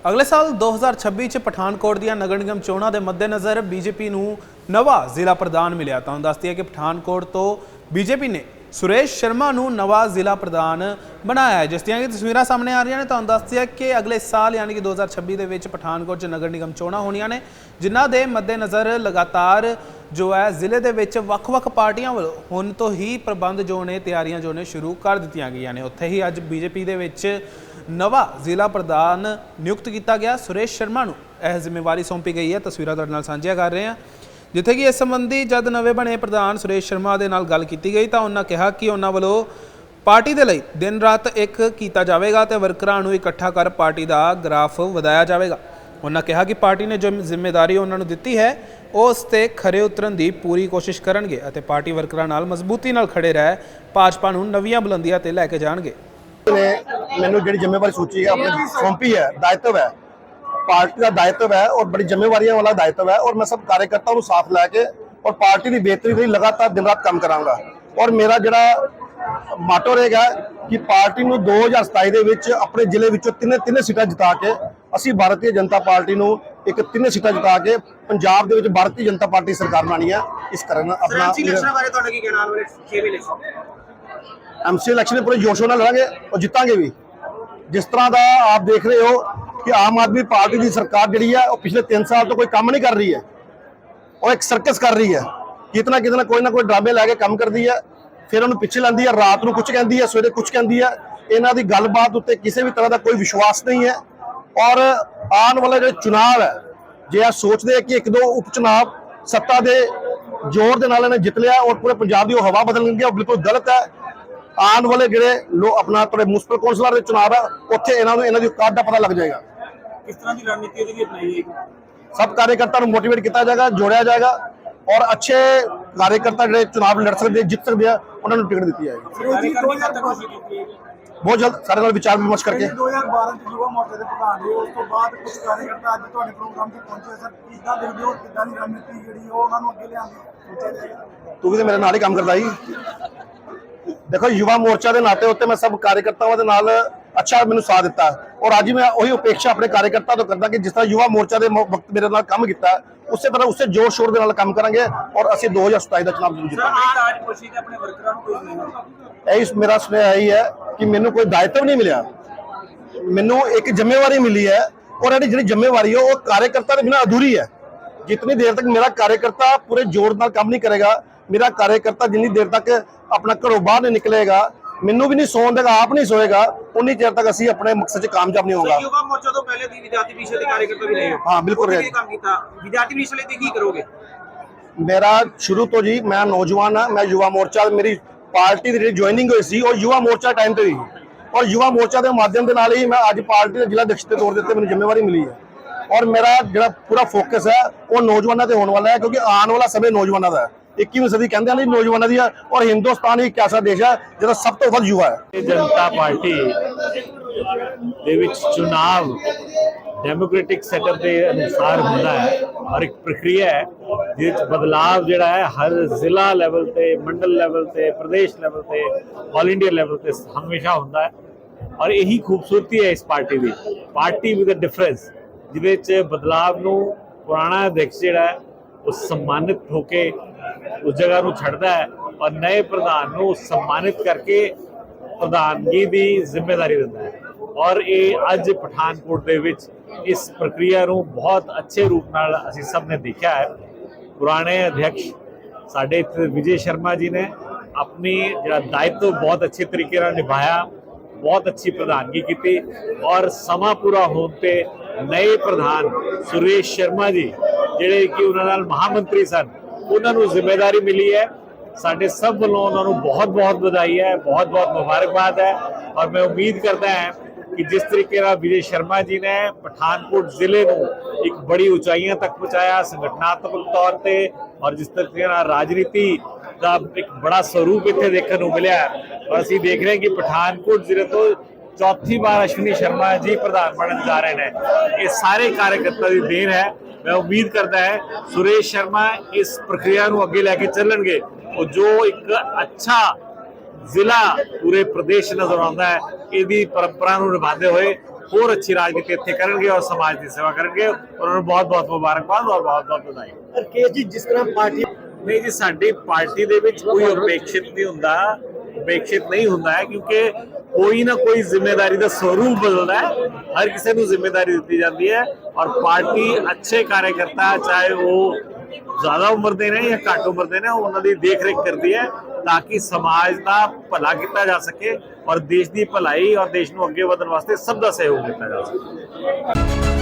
ਅਗਲੇ ਸਾਲ 2026 ਚ ਪਠਾਨਕੋਟ ਦੀਆਂ ਨਗਰ ਨਿਗਮ ਚੋਣਾਂ ਦੇ ਮੱਦੇਨਜ਼ਰ ਬੀਜੇਪੀ ਨੂੰ ਨਵਾਂ ਜ਼ਿਲ੍ਹਾ ਪ੍ਰਧਾਨ ਮਿਲਿਆ ਤੁਹਾਨੂੰ ਦੱਸਦੀ ਹੈ ਕਿ ਪਠਾਨਕੋਟ ਤੋਂ ਬੀਜੇਪੀ ਨੇ ਸੁਰੇਸ਼ ਸ਼ਰਮਾ ਨੂੰ ਨਵਾਂ ਜ਼ਿਲ੍ਹਾ ਪ੍ਰਧਾਨ ਬਣਾਇਆ ਹੈ। ਜਿਸ ਦੀਆਂ ਕਿ ਤਸਵੀਰਾਂ ਸਾਹਮਣੇ ਆ ਰਹੀਆਂ ਨੇ ਤੁਹਾਨੂੰ ਦੱਸਦੀ ਹੈ ਕਿ ਅਗਲੇ ਸਾਲ ਯਾਨੀ ਕਿ 2026 ਦੇ ਵਿੱਚ ਪਠਾਨਕੋਟ ਚ ਨਗਰ ਨਿਗਮ ਚੋਣਾਂ ਹੋਣੀਆਂ ਨੇ, ਜਿਨ੍ਹਾਂ ਦੇ ਮੱਦੇਨਜ਼ਰ ਲਗਾਤਾਰ ਜੋ ਹੈ ਜ਼ਿਲ੍ਹੇ ਦੇ ਵਿੱਚ ਵੱਖ-ਵੱਖ ਪਾਰਟੀਆਂ ਵੱਲੋਂ ਹੁਣ ਤੋਂ ਹੀ ਪ੍ਰਬੰਧ ਜੋ ਨੇ, ਤਿਆਰੀਆਂ ਜੋ ਨੇ ਸ਼ੁਰੂ ਕਰ ਦਿੱਤੀਆਂ ਗਈਆਂ ਨੇ। ਉੱਥੇ ਹੀ ਅੱਜ ਬੀਜੇਪੀ ਦੇ ਵਿੱਚ ਨਵਾਂ ਜ਼ਿਲ੍ਹਾ ਪ੍ਰਧਾਨ ਨਿਯੁਕਤ ਕੀਤਾ ਗਿਆ। ਸੁਰੇਸ਼ ਸ਼ਰਮਾ ਨੂੰ ਇਹ ਜ਼ਿੰਮੇਵਾਰੀ ਸੌਂਪੀ ਗਈ ਹੈ। ਤਸਵੀਰਾਂ ਤੁਹਾਡੇ ਨਾਲ ਸਾਂਝੀਆਂ ਕਰ ਰਹੇ ਹਾਂ। ਜਿੱਥੇ ਕਿ ਇਸ ਸੰਬੰਧੀ ਜਦ ਨਵੇਂ ਬਣੇ ਪ੍ਰਧਾਨ ਸੁਰੇਸ਼ ਸ਼ਰਮਾ ਦੇ ਨਾਲ ਗੱਲ ਕੀਤੀ ਗਈ ਤਾਂ ਉਹਨਾਂ ਕਿਹਾ ਕਿ ਉਹਨਾਂ ਵੱਲੋਂ ਪਾਰਟੀ ਦੇ ਲਈ ਦਿਨ ਰਾਤ ਇੱਕ ਕੀਤਾ ਜਾਵੇਗਾ ਤੇ ਵਰਕਰਾਂ ਨੂੰ ਇਕੱਠਾ ਕਰ ਪਾਰਟੀ ਦਾ ਗ੍ਰਾਫ ਵਧਾਇਆ ਜਾਵੇਗਾ। ਉਹਨਾਂ ਕਿਹਾ ਕਿ ਪਾਰਟੀ ਨੇ ਜੋ ਜ਼ਿੰਮੇਵਾਰੀ ਉਹਨਾਂ ਨੂੰ ਦਿੱਤੀ ਹੈ ਉਹ ਉਸ ਤੇ ਖਰੇ ਉਤਰਨ ਦੀ ਪੂਰੀ ਕੋਸ਼ਿਸ਼ ਕਰਨਗੇ ਅਤੇ ਪਾਰਟੀ ਵਰਕਰਾਂ ਨਾਲ ਮਜ਼ਬੂਤੀ ਨਾਲ ਖੜੇ ਰਹਿ ਭਾਜਪਾ ਨੂੰ ਨਵੀਆਂ ਬੁਲੰਦੀਆਂ ਤੇ ਲੈ ਕੇ ਜਾਣਗੇ। ਨੇ ਮੈਨੂੰ ਜਿਹੜੀ ਜ਼ਿੰਮੇਵਾਰੀ ਸੋਚੀ ਹੈ, ਆਪਣੇ ਸੌਂਪੀ ਹੈ, ਦਾਇਿਤਵ ਹੈ। ਪਾਰਟੀ ਦਾ ਦਾਇਤਵ ਹੈ ਔਰ ਬੜੀ ਜ਼ਿੰਮੇਵਾਰੀਆਂ ਵਾਲਾ ਦਾਇਤਵ ਹੈ ਔਰ ਮੈਂ ਸਭ ਕਾਰਜਕਰਤਾਵਾਂ ਨੂੰ ਸਾਥ ਲੈ ਕੇ ਔਰ ਪਾਰਟੀ ਦੀ ਬਿਹਤਰੀ ਲਈ ਲਗਾਤਾਰ ਦਿਨ ਰਾਤ ਕੰਮ ਕਰਾਂਗਾ। ਔਰ ਮੇਰਾ ਜਿਹੜਾ ਮਾਟੋ ਰਹੇਗਾ ਕਿ ਪਾਰਟੀ ਨੂੰ 2027 ਦੇ ਵਿੱਚ ਆਪਣੇ ਜ਼ਿਲ੍ਹੇ ਵਿੱਚੋਂ ਤਿੰਨੇ ਤਿੰਨੇ ਸੀਟਾਂ ਜਿਤਾ ਕੇ ਅਸੀਂ ਭਾਰਤੀ ਜਨਤਾ ਪਾਰਟੀ ਨੂੰ ਇੱਕ ਤਿੰਨੇ ਸੀਟਾਂ ਜਿਤਾ ਕੇ ਪੰਜਾਬ ਦੇ ਵਿੱਚ ਭਾਰਤੀ ਜਨਤਾ ਪਾਰਟੀ ਸਰਕਾਰ ਬਣਾਉਣੀ ਹੈ ਇਸ ਕਾਰਨ ਆਪਣਾ ਐਮਸੀ ਇਲੈਕਸ਼ਨ ਬਾਰੇ ਤੁਹਾਡਾ ਕੀ ਕਹਿਣਾ ਆਉਣ ਵਾਲੇ 6 ਇਲੈਕਸ਼ਨ ਐਮਸੀ ਇਲੈਕਸ਼ਨ ਪੂਰੇ ਜੋਸ਼ੋ ਨਾਲ ਲੜਾਂਗੇ ਔਰ ਜਿੱਤਾਂਗੇ ਵੀ। ਜਿਸ ਤਰ੍ਹਾਂ ਦਾ ਆਪ ਦੇਖ ਰਹੇ ਹੋ ਕਿ ਆਮ ਆਦਮੀ ਪਾਰਟੀ ਦੀ ਸਰਕਾਰ ਜਿਹੜੀ ਹੈ ਉਹ ਪਿਛਲੇ 3 ਸਾਲ ਤੋਂ ਕੋਈ ਕੰਮ ਨਹੀਂ ਕਰ ਰਹੀ ਹੈ। ਉਹ ਇੱਕ ਸਰਕਸ ਕਰ ਰਹੀ ਹੈ। ਕਿਤਨਾ ਕਿਤਨਾ ਕੋਈ ਨਾ ਕੋਈ ਡਰਾਮੇ ਲੈ ਕੇ ਕੰਮ ਕਰਦੀ ਹੈ ਫਿਰ ਉਹਨੂੰ ਪਿੱਛੇ ਲੈਂਦੀ ਹੈ ਰਾਤ ਨੂੰ ਕੁਝ ਕਹਿੰਦੀ ਹੈ ਸਵੇਰੇ ਕੁਝ ਕਹਿੰਦੀ ਹੈ। ਇਹਨਾਂ ਦੀ ਗੱਲਬਾਤ ਉੱਤੇ ਕਿਸੇ ਵੀ ਤਰ੍ਹਾਂ ਦਾ ਕੋਈ ਵਿਸ਼ਵਾਸ ਨਹੀਂ ਹੈ। ਔਰ ਆਉਣ ਵਾਲੇ ਜਿਹੜੇ ਚੁਣਾਵ ਹੈ ਜੇ ਆ ਸੋਚਦੇ ਆ ਕਿ ਇੱਕ ਦੋ ਉਪ ਚੁਣਾਵ ਸੱਤਾ ਦੇ ਜ਼ੋਰ ਦੇ ਨਾਲ ਇਹਨੇ ਜਿੱਤ ਲਿਆ ਔਰ ਪੂਰੇ ਪੰਜਾਬ ਦੀ ਉਹ ਹਵਾ ਬਦਲ ਗਈ ਉਹ ਬਿਲਕੁਲ ਗਲਤ ਹੈ। ਆਉਣ ਵਾਲੇ ਜਿਹੜੇ ਲੋ ਆਪਣਾ ਤੁਹਾਡੇ ਮੁਨਸਪਲ ਕੌਂਸਲਰ ਦੇ ਚੁਣਾਵ ਹੈ ਉੱਥੇ ਇਹਨਾਂ ਨੂੰ ਇਹਨਾਂ ਦੀ ਔਕਾਤ ਦਾ ਪਤਾ ਲੱਗ ਜਾਏਗਾ। ਕਿਸ ਤਰ੍ਹਾਂ ਦੀ ਰਣਨੀਤੀ ਉਹਦੀ ਅਪਣਾਈ ਜਾਏਗੀ? ਸਭ ਕਾਰਜਕਰਤਾ ਨੂੰ ਮੋਟੀਵੇਟ ਕੀਤਾ ਜਾਏਗਾ ਜੋੜਿਆ ਜਾਏਗਾ ਔਰ ਅੱਛੇ ਕਾਰਜਕਰਤਾ ਜਿਹੜੇ ਚੁਣਾਵ ਲੜ ਸਕਦੇ ਜਿੱਤ ਸਕਦੇ ਆ ਉਹਨਾਂ ਨੂੰ ਟਿਕਟ ਦਿੱਤੀ ਜਾਏਗੀ। ਬਹੁਤ ਜਲਦ ਸਾਰੇ ਨਾਲ ਵਿਚਾਰ ਵਿਮਰਸ਼ ਕਰਕੇ। 2012 ਚ ਯੁਵਾ ਮੋਰਚੇ ਦੇ ਪ੍ਰਧਾਨ ਰਹੇ ਉਸ ਤੋਂ ਬਾਅਦ ਕੁਝ ਕਾਰਜਕਰਤਾ ਅੱਜ ਤੁਹਾਡੇ ਪ੍ਰੋਗਰਾਮ ਤੇ ਪਹੁੰਚੇ ਸਰ ਕਿੱਦਾਂ ਦੇਖਦੇ ਹੋ ਕਿੱਦਾਂ ਦੀ ਰਣਨੀਤੀ ਜਿਹੜੀ ਉਹ ਉਹਨਾਂ ਨੂੰ ਅੱਗੇ ਜਾਏਗਾ ਤੂੰ ਵੀ ਤੇ ਮੇਰੇ ਨਾਲ ਹੀ ਕੰਮ ਕਰਦਾ ਸੀ। ਦੇਖੋ ਯੁਵਾ ਮੋਰਚਾ ਦੇ ਨਾਤੇ ਉੱਤੇ ਮੈਂ ਸਭ ਕਾਰਜਕਰਤਾਵਾਂ ਦੇ ਨਾਲ ਅੱਛਾ ਮੈਨੂੰ ਸਾਥ ਦਿੱਤਾ। ਔਰ ਅੱਜ ਮੈਂ ਉਹੀ ਅਪੇક્ષਾ ਆਪਣੇ ਕਾਰਜਕਰਤਾ ਤੋਂ ਕਰਦਾ ਕਿ ਜਿਸ ਤਰ੍ਹਾਂ ਯੁਵਾ ਮੋਰਚਾ ਦੇ ਵਕਤ ਮੇਰੇ ਨਾਲ ਕੰਮ ਕੀਤਾ ਉਸੇ ਤਰ੍ਹਾਂ ਉਸੇ ਜੋਰ ਸ਼ੋਰ ਦੇ ਨਾਲ ਕੰਮ ਕਰਾਂਗੇ ਔਰ ਅਸੀਂ 2027 ਦਾ ਚੁਣਾਵ ਜ਼ਰੂਰ ਸਰ ਜਿੱਤਾਂਗੇ ਆਹ ਤਾਜ ਖੁਸ਼ੀ ਤੇ ਆਪਣੇ ਵਰਕਰਾਂ ਨੂੰ ਕੋਈ ਨਹੀਂ ਇਹ ਇਸ ਮੇਰਾ ਸੁਨੇਹਾ ਹੈ ਕਿ ਮੈਨੂੰ ਕੋਈ ਦਾਇਿਤਵ ਨਹੀਂ ਮਿਲਿਆ। ਮੈਨੂੰ ਇੱਕ ਜ਼ਿੰਮੇਵਾਰੀ ਮਿਲੀ ਹੈ ਔਰ ਇਹਦੀ ਜਿਹੜੀ ਜ਼ਿੰਮੇਵਾਰੀ ਹੈ ਉਹ ਕਾਰਜਕਰਤਾ ਦੇ ਬਿਨਾਂ ਅਧੂਰੀ ਹੈ। ਜਿਤਨੀ ਦੇਰ ਤੱਕ ਮੇਰਾ ਕਾਰਜਕਰਤਾ ਪੂਰੇ ਜ਼ੋਰ ਨਾਲ ਕੰਮ ਨਹੀਂ ਕਰੇਗਾ ਮੇਰਾ ਕਾਰਜਕਰਤਾ ਜਿੰਨੀ ਦੇਰ ਤੱਕ ਆਪਣਾ ਘਰੋਂ ਬਾਹਰ ਨਹੀਂ ਨਿਕਲੇਗਾ ਮੈਨੂੰ ਵੀ ਨਹੀਂ ਸੌਣ ਦੇਗਾ ਆਪ ਨਹੀਂ ਸੋਏਗਾ ਉਨੀ ਚਿਰ ਤੱਕ ਅਸੀਂ ਆਪਣੇ ਮਕਸਦ 'ਚ ਕਾਮਯਾਬ ਨਹੀਂ ਹੋਵਾਂਗਾ ਯੁਵਾ ਮੋਰਚਾ ਤੋਂ ਪਹਿਲੇ ਦੀ ਵਿਦਿਆਰਥੀ ਵਿਸ਼ੇ ਦੇ ਕਾਰਜਕਰਤਾ ਵੀ ਰਹੇ ਹੋ। ਹਾਂ, ਬਿਲਕੁਲ ਉਹਦੇ ਰਹੇ। ਲਈ ਕੰਮ ਕੀਤਾ। ਵਿਦਿਆਰਥੀ ਵਿਸ਼ੇ ਲਈ ਤੁਸੀਂ ਕੀ ਕਰੋਗੇ? ਮੇਰਾ ਸ਼ੁਰੂ ਤੋਂ ਜੀ ਮੈਂ ਨੌਜਵਾਨ ਹਾਂ ਮੈਂ ਯੁਵਾ ਮੋਰਚਾ ਮੇਰੀ ਪਾਰਟੀ ਦੀ ਜਿਹੜੀ ਜੁਆਇਨਿੰਗ ਹੋਈ ਸੀ ਉਹ ਯੁਵਾ ਮੋਰਚਾ ਟਾਈਮ ਤੇ ਹੋਈ ਔਰ ਯੁਵਾ ਮੋਰਚਾ ਦੇ ਮਾਧਿਅਮ ਦੇ ਨਾਲ ਹੀ ਮੈਂ ਅੱਜ ਪਾਰਟੀ ਦੇ ਜ਼ਿਲ੍ਹਾ ਅਧਿਕਸ਼ ਦੇ ਤੌਰ ਦੇ ਉੱਤੇ ਮੈਨੂੰ ਜ਼ਿੰਮੇਵਾਰੀ ਮਿਲੀ ਹੈ। ਔਰ ਮੇਰਾ ਜਿਹੜਾ ਪੂਰਾ ਫੋਕਸ ਹੈ ਉਹ ਨੌਜਵਾਨਾਂ ਤੇ ਹੋਣ ਵਾਲਾ ਹੈ ਕਿਉਂਕਿ ਆਉਣ ਵਾਲਾ ਸਮੇਂ ਨੌਜਵਾਨਾਂ ਦਾ ਹੈ। 21ਵੀਂ ਸਦੀ ਕਹਿੰਦੇ ਨੇ ਨੌਜਵਾਨਾਂ ਦੀ ਔਰ ਹਿੰਦੁਸਤਾਨ ਇੱਕ ਐਸਾ ਦੇਸ਼ ਹੈ ਜਿਹਦਾ ਸਭ ਤੋਂ ਵੱਧ ਯੁਵਾ ਹੈ। ਜਨਤਾ ਪਾਰਟੀ ਦੇ ਵਿੱਚ ਚੁਣਾਵ ਡੈਮੋਕ੍ਰੈਟਿਕ ਸੈਟਅਪ ਦੇ ਅਨੁਸਾਰ ਹੁੰਦਾ ਹੈ। ਔਰ ਇੱਕ ਪ੍ਰਕਿਰਿਆ ਹੈ ਜਿਸ ਵਿੱਚ ਬਦਲਾਵ ਜਿਹੜਾ ਹੈ, ਹਰ ਜ਼ਿਲ੍ਹਾ ਲੈਵਲ ਤੇ, ਮੰਡਲ ਲੈਵਲ ਤੇ, ਪ੍ਰਦੇਸ਼ ਲੈਵਲ ਤੇ, ਆਲ ਇੰਡੀਆ ਲੈਵਲ ਤੇ ਹਮੇਸ਼ਾ ਹੁੰਦਾ ਹੈ। ਔਰ ਇਹੀ ਖੂਬਸੂਰਤੀ ਹੈ ਇਸ ਪਾਰਟੀ ਦੀ। ਪਾਰਟੀ ਵਿਦ ਅ ਡਿਫਰੈਂਸ ਜਿਹਦੇ ਵਿੱਚ ਬਦਲਾਵ ਨੂੰ ਪੁਰਾਣਾ ਅਧਿਕਸ਼ ਜਿਹੜਾ ਹੈ, ਉਹ ਸਨਮਾਨਿਤ ਹੋ ਕੇ ਉਸ ਜਗ੍ਹਾ ਨੂੰ ਛੱਡਦਾ ਹੈ ਔਰ ਨਏ ਪ੍ਰਧਾਨ ਨੂੰ ਸਨਮਾਨਿਤ ਕਰਕੇ ਪ੍ਰਧਾਨਗੀ ਦੀ ਜ਼ਿੰਮੇਵਾਰੀ ਦਿੰਦਾ ਹੈ। ਔਰ ਇਹ ਅੱਜ ਪਠਾਨਕੋਟ ਦੇ ਵਿੱਚ ਇਸ ਪ੍ਰਕਿਰਿਆ ਨੂੰ ਬਹੁਤ ਅੱਛੇ ਰੂਪ ਨਾਲ ਅਸੀਂ ਸਭ ਨੇ ਦੇਖਿਆ ਹੈ। ਪੁਰਾਣੇ ਅਧਿਕਸ਼ ਸਾਡੇ ਇੱਥੇ ਵਿਜੇ ਸ਼ਰਮਾ ਜੀ ਨੇ ਆਪਣੀ ਜਿਹੜਾ ਦਾਇਿਤਵ ਬਹੁਤ ਅੱਛੇ ਤਰੀਕੇ ਨਾਲ ਨਿਭਾਇਆ, ਬਹੁਤ ਅੱਛੀ ਪ੍ਰਧਾਨਗੀ ਕੀਤੀ ਔਰ ਸਮਾਂ ਪੂਰਾ ਹੋਣ ਤੇ ਨਏ ਪ੍ਰਧਾਨ ਸੁਰੇਸ਼ ਸ਼ਰਮਾ ਜੀ, ਜਿਹੜੇ ਕਿ ਉਹਨਾਂ ਨਾਲ ਮਹਾਮੰਤਰੀ ਸਨ ਉਹਨਾਂ ਨੂੰ ਜ਼ਿੰਮੇਵਾਰੀ ਮਿਲੀ ਹੈ। ਸਾਡੇ ਸਭ ਵੱਲੋਂ ਉਹਨਾਂ ਨੂੰ ਬਹੁਤ ਬਹੁਤ ਵਧਾਈ ਹੈ, ਬਹੁਤ ਬਹੁਤ ਮੁਬਾਰਕਬਾਦ ਹੈ। ਔਰ ਮੈਂ ਉਮੀਦ ਕਰਦਾ ਹਾਂ ਕਿ ਜਿਸ ਤਰੀਕੇ ਨਾਲ ਵਿਜੇ ਸ਼ਰਮਾ ਜੀ ਨੇ ਪਠਾਨਕੋਟ ਜ਼ਿਲ੍ਹੇ ਨੂੰ ਇੱਕ ਬੜੀ ਉਚਾਈਆਂ ਤੱਕ ਪਹੁੰਚਾਇਆ ਸੰਗਠਨਾਤਮਕ ਤੌਰ ਤੇ ਔਰ ਜਿਸ ਤਰੀਕੇ ਨਾਲ ਰਾਜਨੀਤੀ ਦਾ ਇੱਕ ਬੜਾ ਸਰੂਪ ਇੱਥੇ ਦੇਖਣ ਨੂੰ ਮਿਲਿਆ ਔਰ ਅਸੀਂ ਦੇਖ ਰਹੇ ਹਾਂ ਕਿ ਪਠਾਨਕੋਟ ਜ਼ਿਲ੍ਹੇ ਤੋਂ ਚੌਥੀ ਵਾਰ ਅਸ਼ਵਨੀ ਸ਼ਰਮਾ ਜੀ ਪ੍ਰਧਾਨ ਬਣਨ ਜਾ ਰਹੇ ਨੇ। ਇਹ ਸਾਰੇ ਕਾਰਜਕਰਤਾ ਦੀ ਦੇਣ ਹੈ। ਮੈਂ ਉਮੀਦ ਕਰਦਾ ਹੈ ਸੁਰੇਸ਼ ਸ਼ਰਮਾ ਇਸ ਪ੍ਰਕਿਰਿਆ ਨੂੰ ਅੱਗੇ ਲੈ ਕੇ ਚੱਲਣਗੇ। ਉਹ ਜੋ ਇੱਕ ਅੱਛਾ ਜ਼ਿਲ੍ਹਾ ਪੂਰੇ ਪ੍ਰਦੇਸ਼ ਨਜ਼ਰ ਆਉਂਦਾ ਹੈ ਇਹਦੀ ਪਰੰਪਰਾ ਨੂੰ ਨਿਭਾਉਂਦੇ ਹੋਏ ਹੋਰ ਅੱਛੀ ਰਾਜਨੀਤੀ ਇੱਥੇ ਕਰਨਗੇ ਔਰ ਸਮਾਜ ਦੀ ਸੇਵਾ ਕਰਨਗੇ। ਉਹਨਾਂ ਨੂੰ ਬਹੁਤ ਬਹੁਤ ਮੁਬਾਰਕਬਾਦ ਔਰ ਬਹੁਤ ਬਹੁਤ ਵਧਾਈ। ਰਕੇਸ਼ ਜੀ ਜਿਸ ਤਰ੍ਹਾਂ ਪਾਰਟੀ ਨਹੀਂ ਜੀ ਸਾਡੀ ਪਾਰਟੀ ਦੇ ਵਿੱਚ ਕੋਈ ਉਪੇਖਿਤ ਨਹੀਂ ਹੁੰਦਾ। ਉਪੇਖਿਤ ਨਹੀਂ ਹੁੰਦਾ ਹੈ, ਕਿਉਂਕਿ ਕੋਈ ਨਾ ਕੋਈ ਜ਼ਿੰਮੇਵਾਰੀ ਦਾ ਸਰੂਪ ਬਦਲਦਾ ਹੈ। ਹਰ ਕਿਸੇ ਨੂੰ ਜ਼ਿੰਮੇਵਾਰੀ ਦਿੱਤੀ ਜਾਂਦੀ ਹੈ ਔਰ ਪਾਰਟੀ ਅੱਛੇ ਕਾਰਜਕਰਤਾ, ਚਾਹੇ ਉਹ ਜ਼ਿਆਦਾ ਉਮਰ ਦੇ ਨੇ ਜਾਂ ਘੱਟ ਉਮਰ ਦੇ ਨੇ ਉਹਨਾਂ ਦੀ ਦੇਖ ਰੇਖ ਕਰਦੀ ਹੈ ਤਾਂ ਕਿ ਸਮਾਜ ਦਾ ਭਲਾ ਕੀਤਾ ਜਾ ਸਕੇ ਔਰ ਦੇਸ਼ ਦੀ ਭਲਾਈ ਔਰ ਦੇਸ਼ ਨੂੰ ਅੱਗੇ ਵਧਣ ਵਾਸਤੇ ਸਭ ਦਾ ਸਹਿਯੋਗ ਦਿੱਤਾ ਜਾ ਸਕੇ।